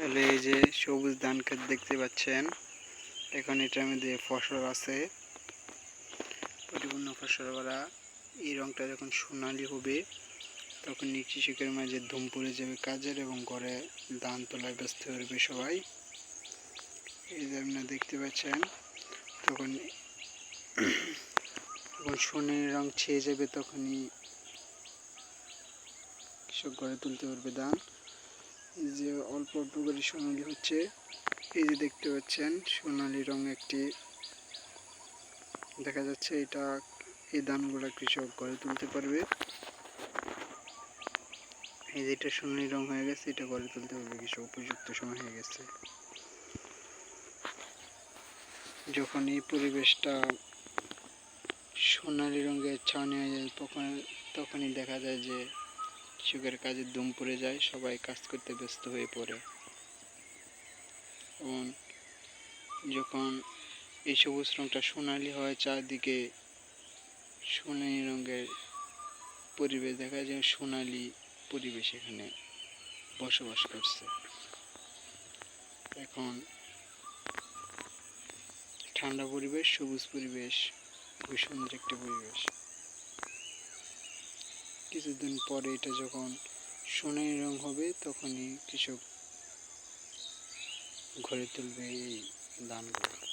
তাহলে এই যে সবুজ ধান ক্ষেত দেখতে পাচ্ছেন, এখন এটার মধ্যে ফসল আছে। পরিপূর্ণ ফসল করা। এই রংটা যখন সোনালি হবে, তখন কৃষকের মাঝে ধুম পড়ে যাবে কাজের এবং ঘরে ধান তোলায় ব্যস্ত করবে সবাই। এই যে আপনারা দেখতে পাচ্ছেন, তখন যখন সোনালি রং ছেয়ে যাবে তখনই কৃষক ঘরে তুলতে পারবে ধান। যে অল্প অল্প করে সোনালি হচ্ছে, এই যে দেখতে পাচ্ছেন সোনালি রং একটি। দেখা যাচ্ছে এটা এই ধানগুলো কৃষক ঘরে তুলতে পারবে। এই যে এটা সোনালি রং হয়ে গেছে, এটা ঘরে তুলতে পারবে কৃষক উপযুক্ত সময় হয়ে গেছে। যখন এই পরিবেশটা সোনালি রঙের ছাউনি হয়ে যায়, তখন তখনই দেখা যায় যে কৃষকের কাজে দুম পড়ে যায়, সবাই কাজ করতে ব্যস্ত হয়ে পড়ে। এবং যখন এই সবুজ রঙটা সোনালি হয়, চারদিকে সোনালি রঙের পরিবেশ দেখা যায়, সোনালি পরিবেশ এখানে বসবাস করছে। এখন ঠান্ডা পরিবেশ, সবুজ পরিবেশ খুবই সুন্দর একটা পরিবেশ। কিছুদিন পরে এটা যখন সোনালি রং হবে তখনই কৃষক ঘরে তুলবে এই ধানগুলো।